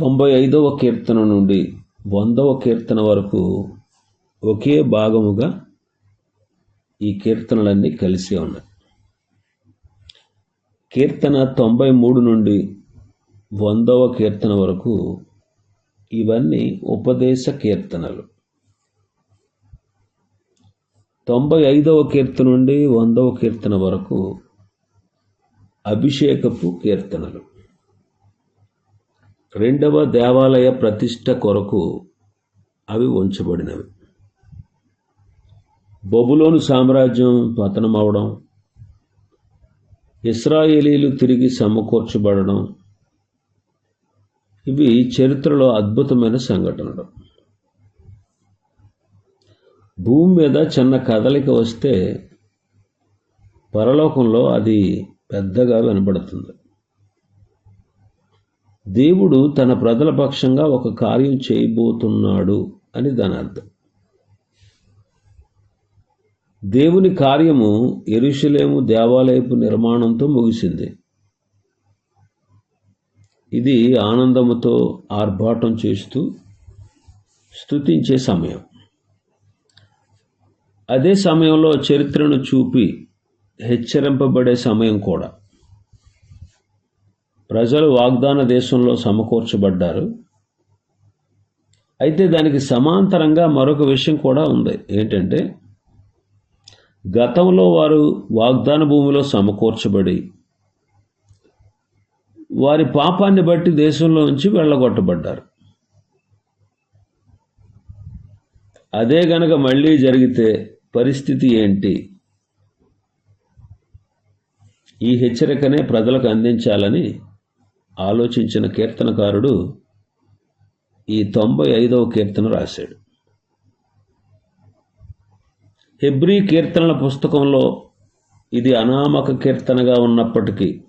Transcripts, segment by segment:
తొంభై ఐదవ కీర్తన నుండి వందవ కీర్తన వరకు ఒకే భాగముగా ఈ కీర్తనలన్నీ కలిసి ఉన్నాయి. కీర్తన తొంభై మూడు నుండి వందవ కీర్తన వరకు ఇవన్నీ ఉపదేశ కీర్తనలు. తొంభై ఐదవ కీర్తన నుండి వందవ కీర్తన వరకు అభిషేకపు కీర్తనలు. రెండవ దేవాలయ ప్రతిష్ట కొరకు అవి ఉంచబడినవి. బొబులోను సామ్రాజ్యం పతనమవడం ఇస్రాయేలీలు తిరిగి సమకూర్చబడడం ఇవి చరిత్రలో అద్భుతమైన సంఘటనలు. భూమి మీద చిన్న కదలిక వస్తే పరలోకంలో అది పెద్దగా కనబడుతుంది దేవుడు తన ప్రజల పక్షంగా ఒక కార్యం చేయబోతున్నాడు అని దాని అర్థం. దేవుని కార్యము ఎరుషులేము దేవాలయపు నిర్మాణంతో ముగిసింది. ఇది ఆనందముతో ఆర్భాటం చేస్తూ స్తుతించే సమయం. అదే సమయంలో చరిత్రను చూపి హెచ్చరింపబడే సమయం కూడా. ప్రజలు వాగ్దాన దేశంలో సమకూర్చబడ్డారు. అయితే దానికి సమాంతరంగా మరొక విషయం కూడా ఉంది. ఏంటంటే గతంలో వారు వాగ్దాన భూమిలో సమకూర్చబడి వారి పాపాన్ని బట్టి దేశంలో నుంచి వెళ్ళగొట్టబడ్డారు. అదే గనక మళ్ళీ జరిగితే పరిస్థితి ఏంటి? ఈ హెచ్చరికనే ప్రజలకు అందించాలని ఆలోచించిన కీర్తనకారుడు ఈ తొంభై ఐదవ కీర్తన రాశాడు. హెబ్రీ కీర్తనల పుస్తకంలో ఇది అనామక కీర్తనగా ఉన్నప్పటికీ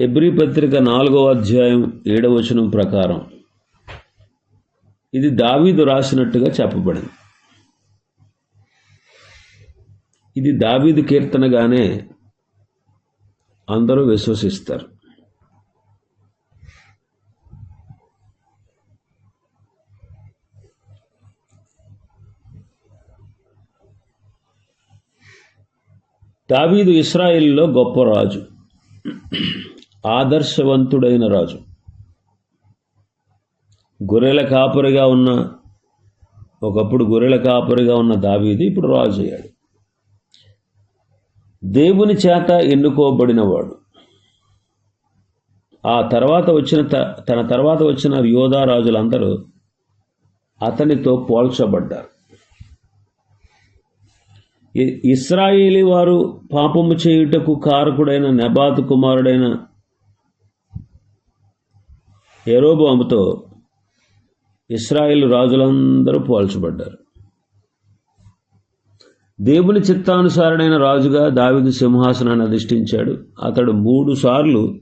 హెబ్రీ పత్రిక నాలుగవ అధ్యాయం ఏడవచనం ప్రకారం ఇది దావీదు రాసినట్టుగా చెప్పబడింది. ఇది దావీదు కీర్తనగానే అందరూ విశ్వసిస్తారు. దావీదు ఇస్రాయిల్లో గొప్ప రాజు. ఆదర్శవంతుడైన రాజు. గొర్రెల కాపరిగా ఉన్న ఒకప్పుడు గొర్రెల కాపరిగా ఉన్న దావీదు ఇప్పుడు రాజు అయ్యాడు. దేవుని చేత ఎన్నుకోబడినవాడు. ఆ తర్వాత వచ్చిన తన తర్వాత వచ్చిన యోధా రాజులందరూ అతనితో పోల్చబడ్డారు. ఇస్రాయేలీ వారు పాపము చేయుటకు కారకుడైన నెబాతు కుమారుడైన ఎరోబాముతో ఇస్రాయేల్ రాజులందరూ పోల్చబడ్డారు. దేవుని చిత్తానుసారుడైన రాజుగా దావిదు సింహాసనాన్ని అధిష్ఠించాడు. అతడు మూడు సార్లు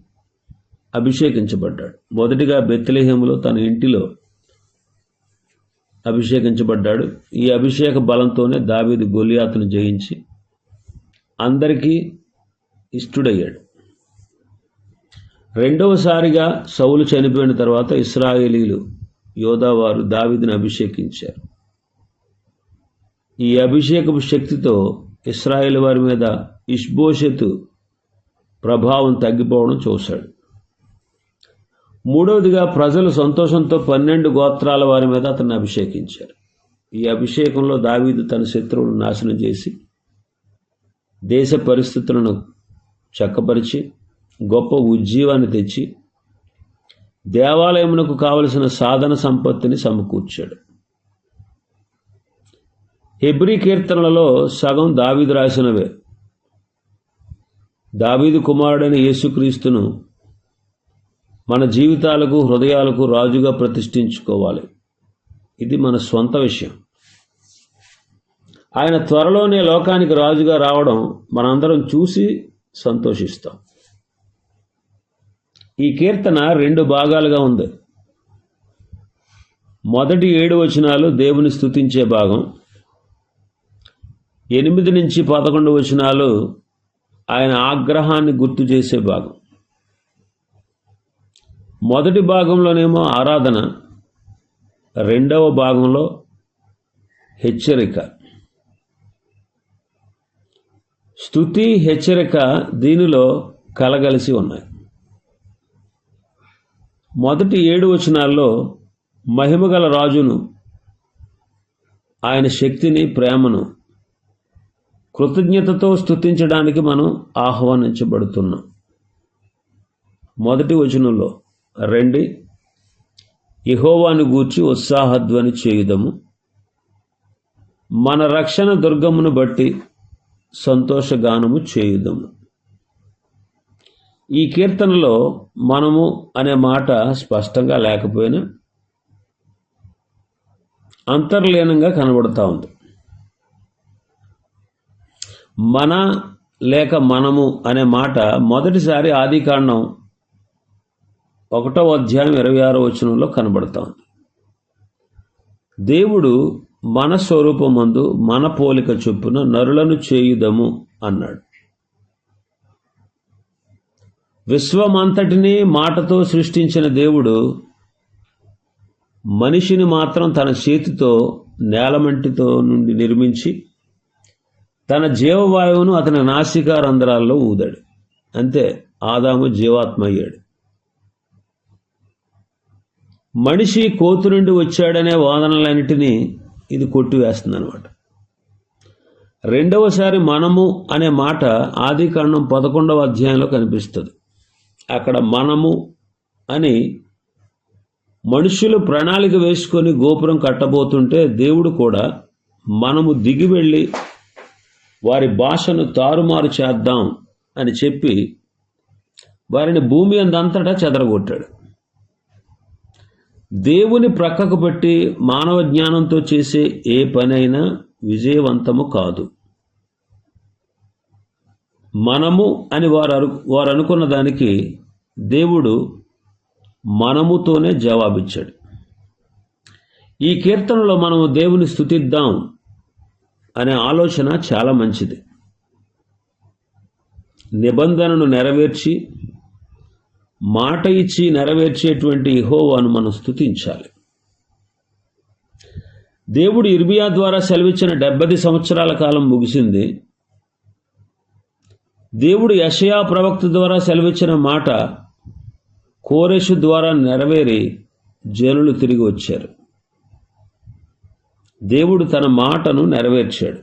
అభిషేకించబడ్డాడు. మొదటిగా బెత్తలేహేములో తన ఇంటిలో అభిషేకించబడ్డాడు. ఈ అభిషేక బలంతోనే దావీదు గొలియాతును జయించి అందరికీ ఇష్టుడయ్యాడు. రెండవసారిగా సౌలు చనిపోయిన తర్వాత ఇస్రాయేలీలు యోధావారు దావీదుని అభిషేకించారు. ఈ అభిషేకపు శక్తితో ఇస్రాయేల్ వారి మీద ఇష్బోషెతు ప్రభావం తగ్గిపోవడం చూశాడు. మూడవదిగా ప్రజలు సంతోషంతో పన్నెండు గోత్రాల వారి మీద అతన్ని అభిషేకించారు. ఈ అభిషేకంలో దావీదు తన శత్రువులను నాశనం చేసి దేశ పరిస్థితులను చక్కపరిచి గొప్ప ఉజ్జీవాన్ని తెచ్చి దేవాలయమునకు కావలసిన సాధన సంపత్తిని సమకూర్చాడు. హెబ్రి కీర్తనలలో సగం దావీదు రాసినవే. దావీదు కుమారుడైన యేసుక్రీస్తును మన జీవితాలకు హృదయాలకు రాజుగా ప్రతిష్ఠించుకోవాలి. ఇది మన స్వంత విషయం. ఆయన త్వరలోనే లోకానికి రాజుగా రావడం మనందరం చూసి సంతోషిస్తాం. ఈ కీర్తన రెండు భాగాలుగా ఉంది. మొదటి ఏడు వచనాలు దేవుని స్తుతించే భాగం. ఎనిమిది నుంచి పదకొండు వచనాలు ఆయన ఆగ్రహాన్ని గుర్తు చేసే భాగం. మొదటి భాగంలోనేమో ఆరాధన రెండవ భాగంలో హెచ్చరిక. స్థుతి హెచ్చరిక దీనిలో కలగలిసి ఉన్నాయి. మొదటి ఏడు వచనాల్లో మహిమగల రాజును ఆయన శక్తిని ప్రేమను కృతజ్ఞతతో స్థుతించడానికి మనం ఆహ్వానించబడుతున్నాం. మొదటి వచనంలో రండి. ఇహోవాను గూర్చి ఉత్సాహధ్వని చేయుదము. మన రక్షణ దుర్గమును బట్టి సంతోషగానము చేయుదము. ఈ కీర్తనలో మనము అనే మాట స్పష్టంగా లేకపోయినా అంతర్లీనంగా కనబడుతూ ఉంది. మన లేక మనము అనే మాట మొదటిసారి ఆదికాండం ఒకటో అధ్యాయం ఇరవై ఆరో వచనంలో కనబడతా ఉంది. దేవుడు మన స్వరూపమందు మన పోలిక చొప్పున నరులను చేయుదము అన్నాడు. విశ్వమంతటినీ మాటతో సృష్టించిన దేవుడు మనిషిని మాత్రం తన చేతితో నేలమంటితో నుండి నిర్మించి తన జీవవాయువును అతని నాసికా రంధ్రాల్లో ఊదాడు. అంతే ఆదాము జీవాత్మ అయ్యాడు. మనిషి కోతు నుండి వచ్చాడనే వాదనలన్నిటినీ ఇది కొట్టివేస్తుంది అనమాట రెండవసారి మనము అనే మాట ఆది కాండం పదకొండవ అధ్యాయంలో కనిపిస్తుంది. అక్కడ మనము అని మనుషులు ప్రణాళిక వేసుకొని గోపురం కట్టబోతుంటే దేవుడు కూడా మనము దిగి వెళ్ళి వారి భాషను తారుమారు చేద్దాం అని చెప్పి వారిని భూమి అందంతటా చెదరగొట్టాడు. దేవుని ప్రక్కకు పెట్టి మానవ జ్ఞానంతో చేసే ఏ పనైనా విజయవంతము కాదు. మనము అని వారు అను వారు అనుకున్న దానికి దేవుడు మనముతోనే జవాబిచ్చాడు. ఈ కీర్తనలో మనము దేవుని స్థుతిద్దాం అనే ఆలోచన చాలా మంచిది. నిబంధనను నెరవేర్చి మాట ఇచ్చి నెరవేర్చేటువంటి ఇహోవాను మనం స్థుతించాలి దేవుడు ఇర్మియా ద్వారా సెలవిచ్చిన డెబ్బది సంవత్సరాల కాలం ముగిసింది. దేవుడు యషయా ప్రవక్త ద్వారా సెలవిచ్చిన మాట కోరెషు ద్వారా నెరవేరి జనులు తిరిగి వచ్చారు. దేవుడు తన మాటను నెరవేర్చాడు.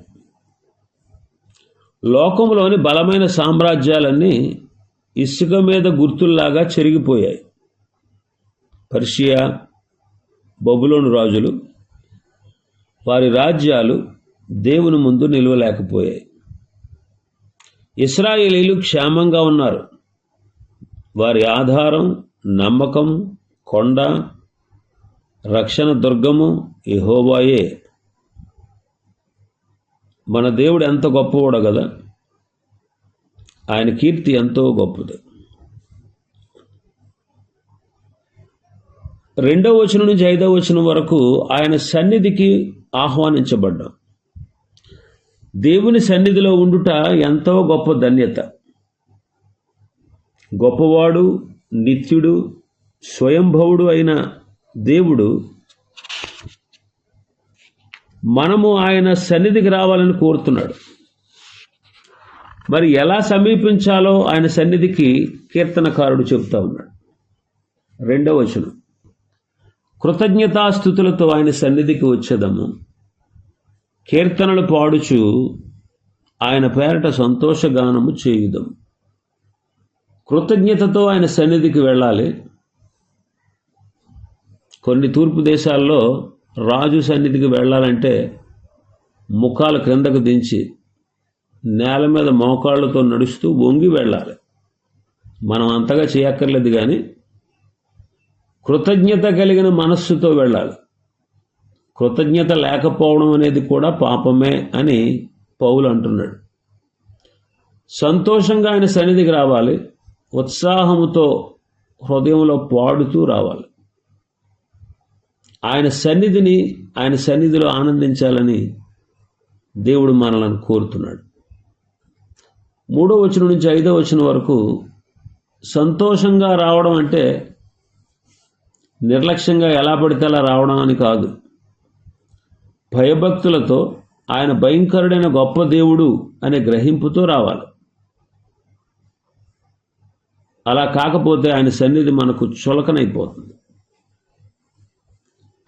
లోకంలోని బలమైన సామ్రాజ్యాలన్నీ ఇసుక మీద గుర్తుల్లాగా చెరిగిపోయాయి. పర్షియా బబులోను రాజులు వారి రాజ్యాలు దేవుని ముందు నిలవలేకపోయాయి. ఇస్రాయేలీలు క్షేమంగా ఉన్నారు. వారి ఆధారం నమ్మకం కొండ రక్షణ దుర్గము యెహోవాయే. మన దేవుడు ఎంత గొప్పవాడో కదా? ఆయన కీర్తి ఎంతో గొప్పది. రెండవ వచనం నుంచి ఐదవ వచనం వరకు ఆయన సన్నిధికి ఆహ్వానించబడ్డాం. దేవుని సన్నిధిలో ఉండుట ఎంతో గొప్ప ధన్యత. గొప్పవాడు నిత్యుడు స్వయంభవుడు అయిన దేవుడు మనము ఆయన సన్నిధికి రావాలని కోరుతున్నాడు. మరి ఎలా సమీపించాలో ఆయన సన్నిధికి కీర్తనకారుడు చెబుతా ఉన్నాడు. రెండవ వచనం. కృతజ్ఞతాస్థుతులతో ఆయన సన్నిధికి వచ్చేదము. కీర్తనలు పాడుచు ఆయన పేరట సంతోషగానము చేయుదము కృతజ్ఞతతో ఆయన సన్నిధికి వెళ్ళాలి. కొన్ని తూర్పు దేశాల్లో రాజు సన్నిధికి వెళ్ళాలంటే ముఖాలు క్రిందకు దించి నేల మీద మోకాళ్ళతో నడుస్తూ వంగి వెళ్ళాలి. మనం అంతగా చేయక్కర్లేదు కానీ కృతజ్ఞత కలిగిన మనస్సుతో వెళ్ళాలి. కృతజ్ఞత లేకపోవడం అనేది కూడా పాపమే అని పౌలు అంటున్నాడు. సంతోషంగా ఆయన సన్నిధికి రావాలి. ఉత్సాహముతో హృదయంలో పాడుతూ రావాలి. ఆయన సన్నిధిని ఆయన సన్నిధిలో ఆనందించాలని దేవుడు మనలను కోరుతున్నాడు. మూడో వచనం నుంచి ఐదో వచనం వరకు సంతోషంగా రావడం అంటే నిర్లక్ష్యంగా ఎలా పడితే అలా రావడం అని కాదు. భయభక్తులతో ఆయన భయంకరుడైన గొప్ప దేవుడు అనే గ్రహింపుతో రావాలి. అలా కాకపోతే ఆయన సన్నిధి మనకు చులకనైపోతుంది.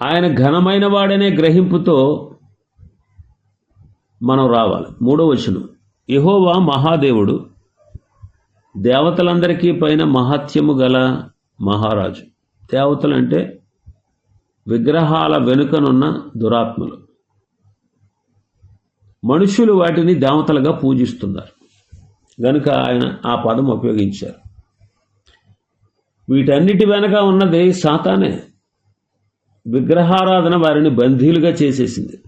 ఆయన ఘనమైన వాడనే గ్రహింపుతో మనం రావాలి. మూడో వచనం. యహోవా మహాదేవుడు దేవతలందరికీ పైన మహత్యము గల మహారాజు. దేవతలు అంటే విగ్రహాల వెనుకనున్న దురాత్మలు. మనుషులు వాటిని దేవతలుగా పూజిస్తున్నారు. గనుక ఆయన ఆ పదం ఉపయోగించారు. వీటన్నిటి వెనక ఉన్నది సాతానే. విగ్రహారాధన వారిని బందీలుగా చేసేసింది.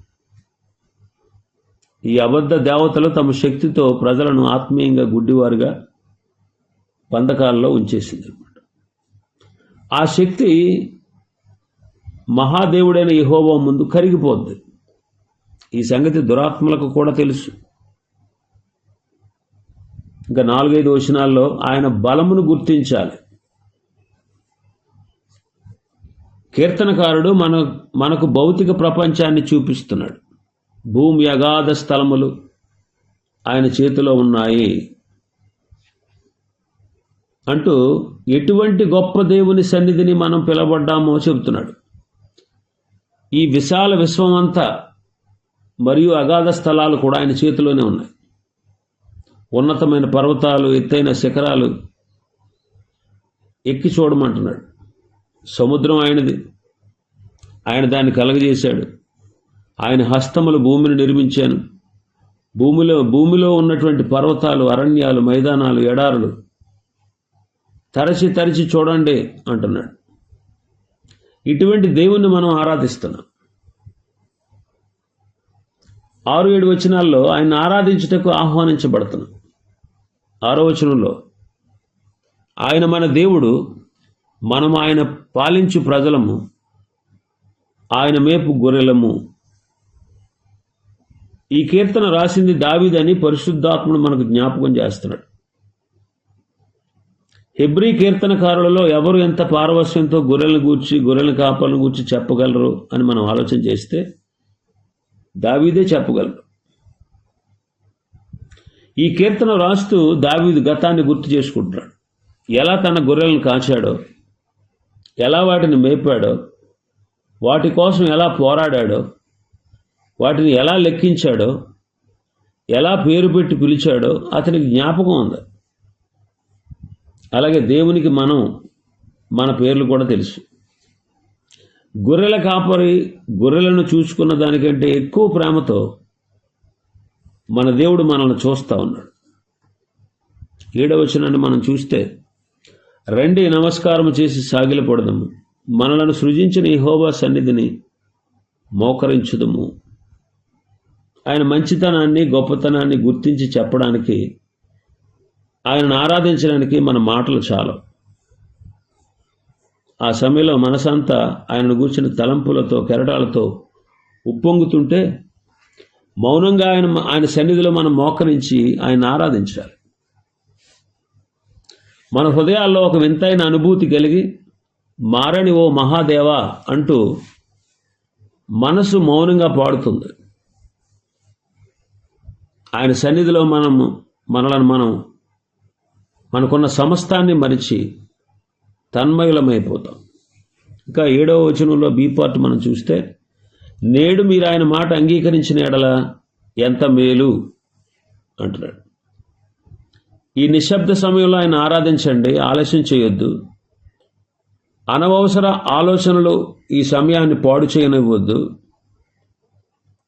ఈ అబద్ధ దేవతలు తమ శక్తితో ప్రజలను ఆత్మీయంగా గుడ్డివారుగా పందకాల్లో ఉంచేసింది అనమాట ఆ శక్తి మహాదేవుడైన యహోవా ముందు కరిగిపోద్ది. ఈ సంగతి దురాత్మలకు కూడా తెలుసు. ఇంకా నాలుగైదు వచనాల్లో ఆయన బలమును గుర్తించాలి. కీర్తనకారుడు మన మనకు భౌతిక ప్రపంచాన్ని చూపిస్తున్నాడు. భూమి అగాధ స్థలములు ఆయన చేతిలో ఉన్నాయి. అంటూ ఎటువంటి గొప్ప దేవుని సన్నిధిని మనం పిలబడ్డామో చెబుతున్నాడు. ఈ విశాల విశ్వమంతా మరియు అగాధ స్థలాలు కూడా ఆయన చేతిలోనే ఉన్నాయి. ఉన్నతమైన పర్వతాలు ఎత్తైన శిఖరాలు ఎక్కి చూడమంటున్నాడు. సముద్రం ఆయనది. ఆయన దాన్ని కలగజేశాడు. ఆయన హస్తములు భూమిని నిర్మించాను. భూమిలో భూమిలో ఉన్నటువంటి పర్వతాలు అరణ్యాలు మైదానాలు ఎడారులు తరచి తరచి చూడండి అంటున్నాడు. ఇటువంటి దేవుణ్ణి మనం ఆరాధిస్తున్నాం. ఆరు ఏడు వచనాల్లో ఆయన ఆరాధించుటకు ఆహ్వానించబడుతున్నాం. ఆరో వచనంలో ఆయన మన దేవుడు మనం ఆయన పాలించు ప్రజలము ఆయన మేపు గొర్రెలము ఈ కీర్తన రాసింది దావిదని పరిశుద్ధాత్ముడు మనకు జ్ఞాపకం చేస్తున్నాడు. హెబ్రీ కీర్తనకారులలో ఎవరు ఎంత పారవస్యంతో గొర్రెలను గూర్చి గొర్రెల కాపాలను గూర్చి చెప్పగలరు అని మనం ఆలోచన చేస్తే దావీదే చెప్పగలరు ఈ కీర్తన రాస్తూ దావీదు గతాన్ని గుర్తు చేసుకుంటున్నాడు. ఎలా తన గొర్రెలను కాచాడో ఎలా వాటిని మేపాడో వాటి కోసం ఎలా పోరాడాడో వాటిని ఎలా లెక్కించాడో ఎలా పేరు పెట్టి పిలిచాడో అతనికి జ్ఞాపకం ఉంది. అలాగే దేవునికి మనం మన పేర్లు కూడా తెలుసు. గొర్రెల కాపరి గొర్రెలను చూసుకున్న దానికంటే ఎక్కువ ప్రేమతో మన దేవుడు మనల్ని చూస్తూ ఉన్నాడు. ఏడవచనాన్ని మనం చూస్తే రండి నమస్కారం చేసి సాగిలపడదము. మనలను సృజించిన ఈ హోబా సన్నిధిని మోకరించుదము. ఆయన మంచితనాన్ని గొప్పతనాన్ని గుర్తించి చెప్పడానికి ఆయనను ఆరాధించడానికి మన మాటలు చాలు. ఆ సమయంలో మనసంతా ఆయనను గూర్చిన తలంపులతో కెరటాలతో ఉప్పొంగుతుంటే మౌనంగా ఆయన ఆయన సన్నిధిలో మనం మోకరించి ఆయన ఆరాధించాలి. మన హృదయాల్లో ఒక వింతైన అనుభూతి కలిగి మారని ఓ మహాదేవా అంటూ మనసు మౌనంగా పాడుతుంది. ఆయన సన్నిధిలో మనము మనలను మనం మనకున్న సమస్తాన్ని మరిచి తన్మయులమైపోతాం. ఇంకా ఏడవ వచనంలో బీ పార్ట్ మనం చూస్తే నేడు మీరు ఆయన మాట అంగీకరించిన ఎడల ఎంత మేలు అంటున్నాడు. ఈ నిశ్శబ్ద సమయంలో ఆయన ఆరాధించండి ఆలస్యం చేయొద్దు. అనవసర ఆలోచనలు ఈ సమయాన్ని పాడు చేయనివ్వద్దు.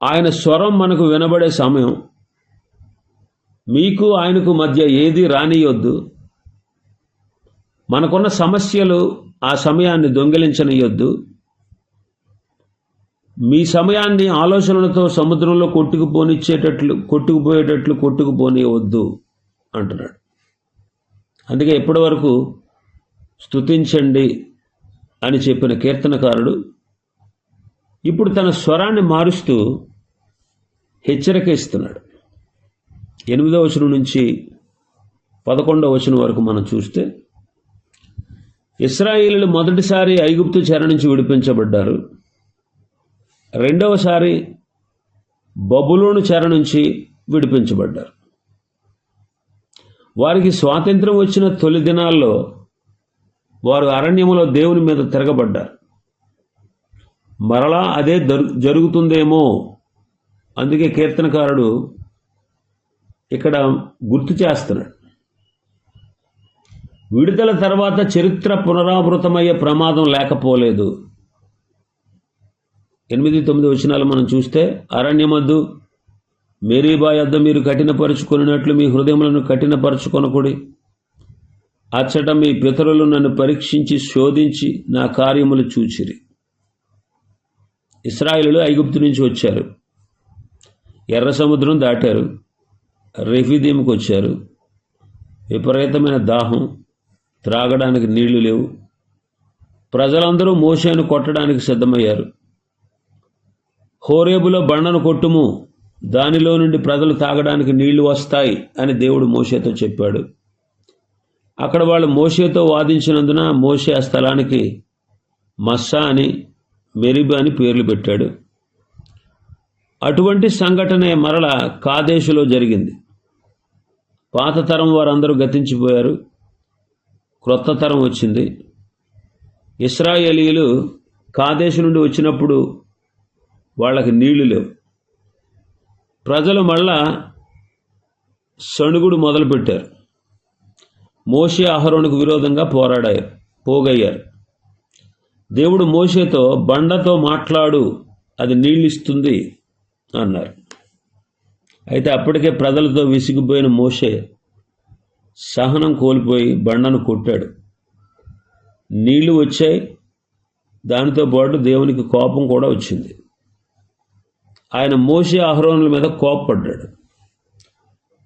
ఆయన స్వరం మనకు వినబడే సమయం మీకు ఆయనకు మధ్య ఏది రానియొద్దు. మనకున్న సమస్యలు ఆ సమయాన్ని దొంగిలించనియొద్దు. మీ సమయాన్ని ఆలోచనలతో సముద్రంలో కొట్టుకుపోనిచ్చేటట్లు కొట్టుకుపోయేటట్లు కొట్టుకుపోనివద్దు అంటున్నాడు. అందుకే ఇప్పటి వరకు స్తుతించండి అని చెప్పిన కీర్తనకారుడు ఇప్పుడు తన స్వరాన్ని మారుస్తూ హెచ్చరిక ఇస్తున్నాడు. ఎనిమిదవ వచనం నుంచి పదకొండవ వచనం వరకు మనం చూస్తే ఇస్రాయిలు మొదటిసారి ఐగుప్తు చెర నుంచి విడిపించబడ్డారు. రెండవసారి బబులోను చెర నుంచి విడిపించబడ్డారు. వారికి స్వాతంత్రం వచ్చిన తొలి దినాల్లో వారు అరణ్యములో దేవుని మీద తిరగబడ్డారు. మరలా అదే జరుగుతుందేమో అందుకే కీర్తనకారుడు ఇక్కడ గుర్తు చేస్తున్నాడు. విడుదల తర్వాత చరిత్ర పునరావృతమయ్యే ప్రమాదం లేకపోలేదు. ఎనిమిది తొమ్మిది వచనాలు మనం చూస్తే అరణ్యమద్దు మేరీబా యొద్ద మీరు కఠినపరుచుకున్నట్లు మీ హృదయములను కఠినపరుచుకొనకుడి. అచ్చట మీ పితరులు నన్ను పరీక్షించి శోధించి నా కార్యములు చూచిరి. ఇస్రాయిలు ఐగుప్తు నుంచి వచ్చారు. ఎర్ర సముద్రం దాటారు. రెఫీదీంకి వచ్చారు విపరీతమైన దాహం త్రాగడానికి నీళ్ళు లేవు. ప్రజలందరూ మోషేను కొట్టడానికి సిద్ధమయ్యారు. హోరేబులో బండను కొట్టుము దానిలో నుండి ప్రజలు తాగడానికి నీళ్ళు వస్తాయి అని దేవుడు మోషేతో చెప్పాడు. అక్కడ వాళ్ళు మోషేతో వాదించినందున మోషే ఆ స్థలానికి మస్సా అని మెరిబా అని పేర్లు పెట్టాడు. అటువంటి సంఘటనే మరల కాదేశులో జరిగింది. పాత తరం వారందరూ గతించిపోయారు. క్రొత్త తరం వచ్చింది. ఇస్రాయేలీలు కాదేశు నుండి వచ్చినప్పుడు వాళ్ళకి నీళ్ళు లేవు. ప్రజలు మళ్ళా సణుగుడు మొదలుపెట్టారు. మోషే అహరోనుకు విరోధంగా పోరాడారు పోగయ్యారు. దేవుడు మోషేతో బండతో మాట్లాడు అది నీళ్ళిస్తుంది. అన్నారు. అయితే అప్పటికే ప్రజలతో విసిగిపోయిన మోషే సహనం కోల్పోయి బండను కొట్టాడు. నీళ్ళు వచ్చాయి. దానితో పాటు దేవునికి కోపం కూడా వచ్చింది. ఆయన మోషే ఆహ్వానుల మీద కోపపడ్డాడు.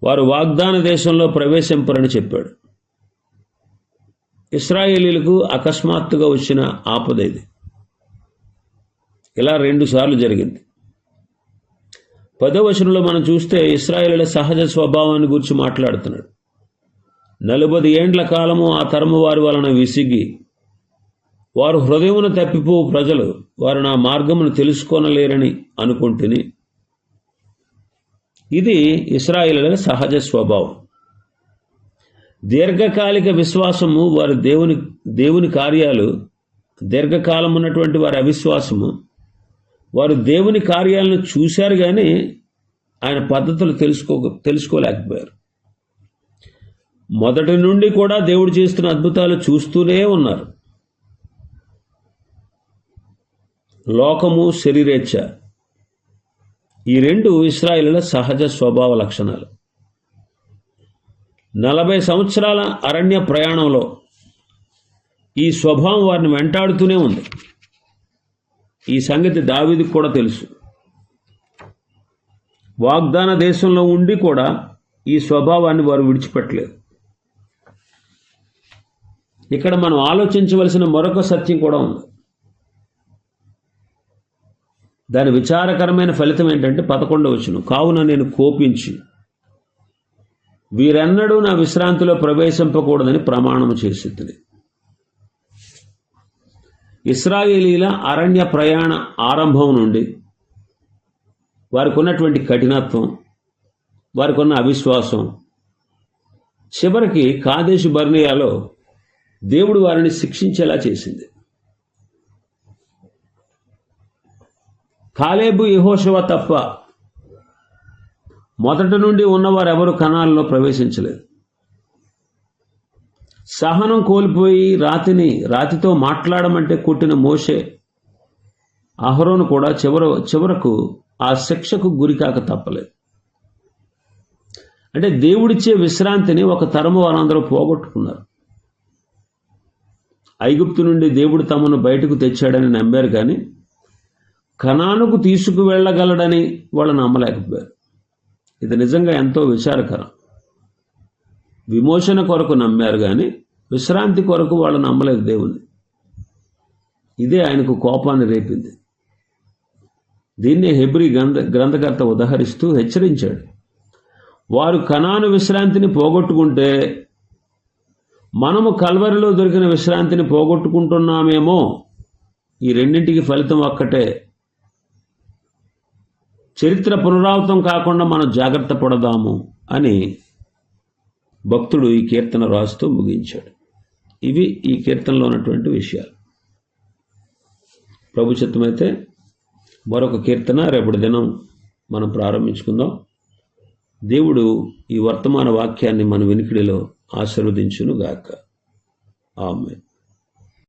వారు వాగ్దాన దేశంలో ప్రవేశింపరని చెప్పాడు. ఇస్రాయేలీలకు అకస్మాత్తుగా వచ్చిన ఆపద ఇది. ఇలా రెండు సార్లు జరిగింది. పదవచనంలో మనం చూస్తే ఇస్రాయేలీల సహజ స్వభావాన్ని గురించి మాట్లాడుతున్నాడు. నలభై ఏండ్ల కాలము ఆ తరము వారి వలన విసిగి వారు హృదయమును తప్పిపో ప్రజలు వారు నా మార్గమును తెలుసుకోనలేరని అనుకుంటుని. ఇది ఇస్రాయిల సహజ స్వభావం. దీర్ఘకాలిక విశ్వాసము వారి దేవుని దేవుని కార్యాలు దీర్ఘకాలం ఉన్నటువంటి వారి అవిశ్వాసము వారు దేవుని కార్యాలను చూశారు కానీ ఆయన పద్ధతులు తెలుసుకో తెలుసుకోలేకపోయారు. మొదటి నుండి కూడా దేవుడు చేస్తున్న అద్భుతాలు చూస్తూనే ఉన్నారు. లోకము శరీరేచ్ఛ. ఈ రెండు ఇస్రాయిల సహజ స్వభావ లక్షణాలు. నలభై సంవత్సరాల అరణ్య ప్రయాణంలో ఈ స్వభావం వారిని వెంటాడుతూనే ఉంది. ఈ సంగతి దావిదికి కూడా తెలుసు. వాగ్దాన దేశంలో ఉండి కూడా ఈ స్వభావాన్ని వారు విడిచిపెట్టలేదు. ఇక్కడ మనం ఆలోచించవలసిన మరొక సత్యం కూడా ఉంది. దాని విచారకరమైన ఫలితం ఏంటంటే పదకొండవ వచ్చును కావున నేను కోపించి వీరెన్నడూ నా విశ్రాంతిలో ప్రవేశింపకూడదని ప్రమాణము చేసింది ఇస్రాయేలీల అరణ్య ప్రయాణ ఆరంభం నుండి వారికి ఉన్నటువంటి కఠినత్వం వారికి ఉన్న అవిశ్వాసం. చివరికి కాదేశు బర్నియాలో దేవుడు వారిని శిక్షించేలా చేసింది. కాలేబు యహోశవ తప్ప మొదటి నుండి ఉన్నవారు ఎవరు కణాల్లో ప్రవేశించలేదు. సహనం కోల్పోయి రాతిని రాతితో మాట్లాడమంటే కొట్టిన మోషే అహరోను కూడా చివర చివరకు ఆ శిక్షకు గురికాక తప్పలేదు. అంటే దేవుడిచ్చే విశ్రాంతిని ఒక తరము వారందరూ పోగొట్టుకున్నారు. ఐగుప్తు నుండి దేవుడు తమను బయటకు తెచ్చాడని నమ్మారు కానీ కణానుకు తీసుకువెళ్ళగలడని వాళ్ళు నమ్మలేకపోయారు. ఇది నిజంగా ఎంతో విచారకరం. విమోచన కొరకు నమ్మారు కానీ విశ్రాంతి కొరకు వాళ్ళు నమ్మలేదు దేవుణ్ణి. ఇదే ఆయనకు కోపాన్ని రేపింది. దీన్నే హెబ్రి గ్రంథ గ్రంథకర్త ఉదహరిస్తూ హెచ్చరించాడు. వారు కణాను విశ్రాంతిని పోగొట్టుకుంటే మనము కల్వరిలో దొరికిన విశ్రాంతిని పోగొట్టుకుంటున్నామేమో ఈ రెండింటికి ఫలితం ఒక్కటే. చరిత్ర పునరావృతం కాకుండా మనం జాగ్రత్త పడదాము అని భక్తుడు ఈ కీర్తన రాస్తూ ముగించాడు. ఇవి ఈ కీర్తనలో ఉన్నటువంటి విషయాలు. ప్రభు మరొక కీర్తన రేపటి దినం మనం ప్రారంభించుకుందాం. దేవుడు ఈ వర్తమాన వాక్యాన్ని మన వినికిడిలో ఆశీర్వదించునుగాక. ఆమె